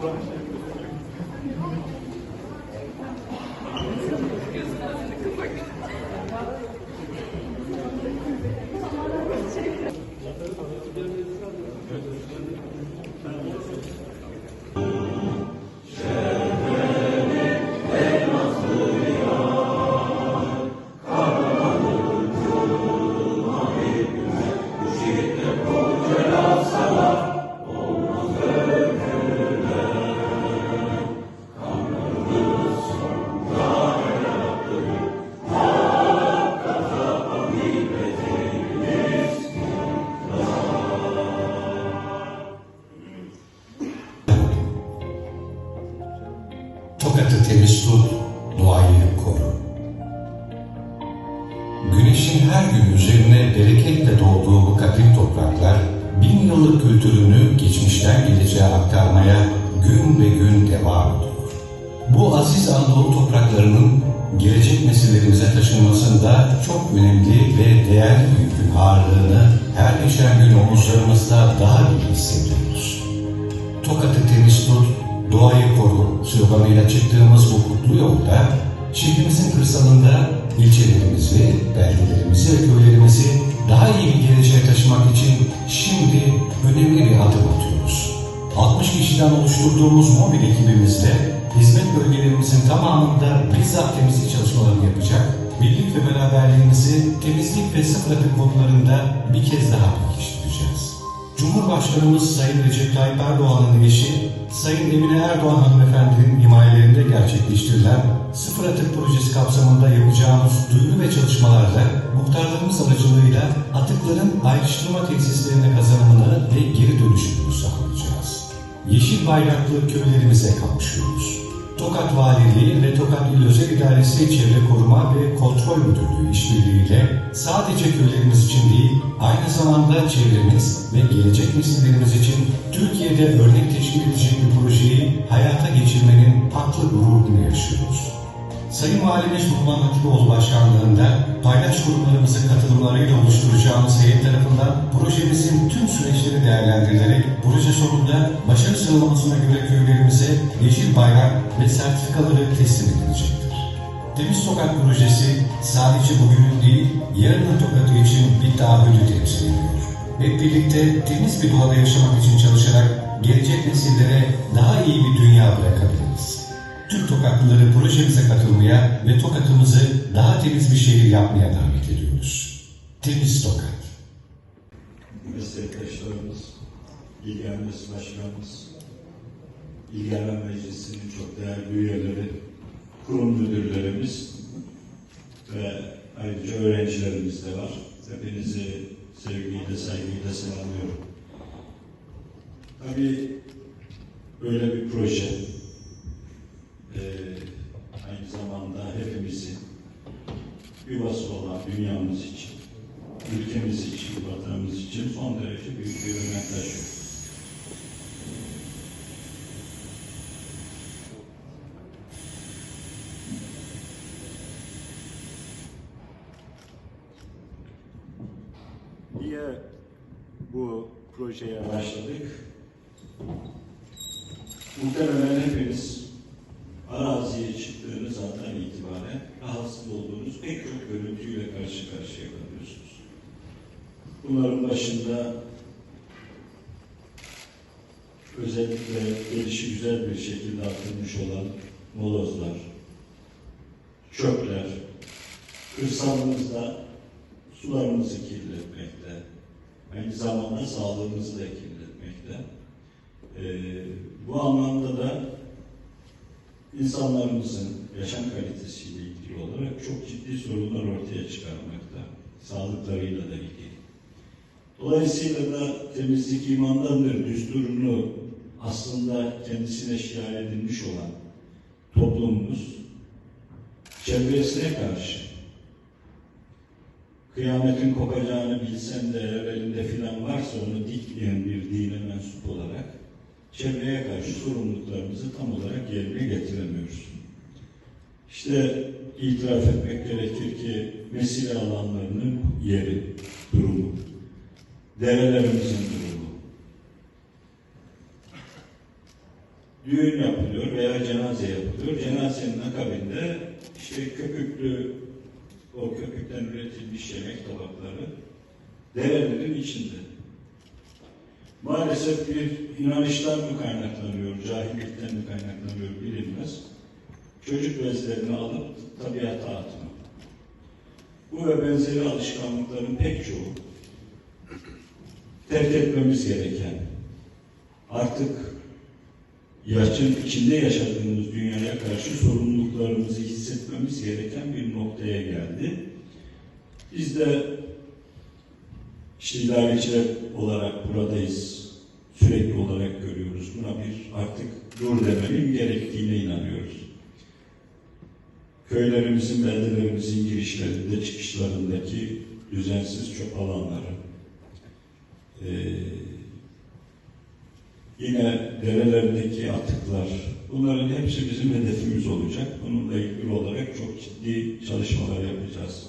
Thank şey you. Tokat'ı temiz tut, doğayı koru. Güneşin her gün üzerine bereketle doğduğu bu kadim topraklar, bin yıllık kültürünü geçmişten geleceğe aktarmaya gün ve gün devam ediyor. Bu aziz Anadolu topraklarının gelecek nesillerimize taşınmasında çok önemli ve değerli bir yükün ağırlığını her geçen gün omuzlarımızda daha iyi hissediyoruz. Tokat'ı temiz tut, doğayı koru sloganıyla çıktığımız bu kutlu yolda şehrimizin kırsalında ilçelerimizi, beldelerimizi ve köylerimizi daha iyi bir geleceğe taşımak için şimdi önemli bir adım atıyoruz. 60 kişiden oluşturduğumuz mobil ekibimizde hizmet bölgelerimizin tamamında bizzat temizlik çalışmalarını yapacak, birlik ve beraberliğimizi temizlik ve sıfır atık konularında bir kez daha pekiştireceğiz. Cumhurbaşkanımız Sayın Recep Tayyip Erdoğan'ın eşi Sayın Emine Erdoğan hanımefendinin himayelerinde gerçekleştirilen sıfır atık projesi kapsamında yapacağımız duyuru ve çalışmalarda muhtarlarımız aracılığıyla atıkların ayrıştırma tesislerine kazanımını ve geri dönüşümünü sağlayacağız. Yeşil bayraklı köylerimize kavuşuyoruz. Tokat Valiliği ve Tokat İdaresi Çevre Koruma ve Kontrol Müdürlüğü işbirliğiyle sadece köylerimiz için değil, aynı zamanda çevremiz ve gelecek nesillerimiz için Türkiye'de örnek teşkil edecek bir projeyi hayata geçirmenin haklı gururunu yaşıyoruz. Sayın Valimiz Numan Hatipoğlu Başkanlığında paydaş kurumlarımızın katılımlarıyla oluşturacağımız heyet tarafından projemizin tüm süreçleri değerlendirilerek proje sonunda başarı sıralamasına göre köylerimize yeşil bayrak ve sertifikaları teslim edilecektir. Temiz Sokak projesi sadece bugünün değil, yarının tokatı için bir taahhüdü temsil ediyor. Hep birlikte temiz bir doğada yaşamak için çalışarak gelecek nesillere daha iyi bir dünya bırakabiliriz. Tüm Tokatlıları projemize katılmaya ve Tokat'ımızı daha temiz bir şehir yapmaya davet ediyoruz. Temiz Tokat. meslektaşlarımız, İlgilenmez Başkanımız, İlgilenme Meclisi'nin Tabii böyle bir proje eee, aynı zamanda hepimizin yuvası olan dünyamız için, ülkemiz için, vatanımız için son derece büyük bir önem taşıyor. Niye bu projeye başladık? Muhtemelen hepiniz araziye çıktığınız andan itibaren rahatsız olduğunuz pek çok görüntüyle karşı karşıya kalıyorsunuz. Bunların başında özellikle gelişi güzel bir şekilde atılmış olan molozlar, çöpler, kırsalımızda sularımızı kirletmekte, aynı zamanda sağlığımızı da kirletmekte. Ee, bu anlamda da insanlarımızın yaşam kalitesiyle ilgili olarak çok ciddi sorunlar ortaya çıkarmakta. Sağlıklarıyla da ilgili. Dolayısıyla da temizlik imandandır düsturunu aslında kendisine şiar edilmiş olan toplumumuz çevresine karşı kıyametin kopacağını bilsen de evvelinde filan varsa onu dikmeyen bir dine mensup olarak çevreye karşı sorumluluklarımızı tam olarak yerine getiremiyoruz. İşte itiraf etmek gerekir ki mesire alanlarının yeri, durumu, derelerimizin durumu, düğün yapılıyor veya cenaze yapılıyor. Cenazenin akabinde işte köpüklü, o köpükten üretilmiş yemek tabakları derelerin içinde. Maalesef bir inanıştan mı kaynaklanıyor, cahillikten mi kaynaklanıyor bilinmez. Çocuk bezlerini alıp tabiata atma. Bu ve benzeri alışkanlıkların pek çoğu terk etmemiz gereken, artık yaşın içinde yaşadığımız dünyaya karşı sorumluluklarımızı hissetmemiz gereken bir noktaya geldi. Biz de işte olarak buradayız. Sürekli olarak görüyoruz. Buna bir artık dur demenin gerektiğine inanıyoruz. Köylerimizin, beldelerimizin girişlerinde, çıkışlarındaki düzensiz çöp alanları, ee, yine derelerindeki atıklar, bunların hepsi bizim hedefimiz olacak. Bununla ilgili olarak çok ciddi çalışmalar yapacağız.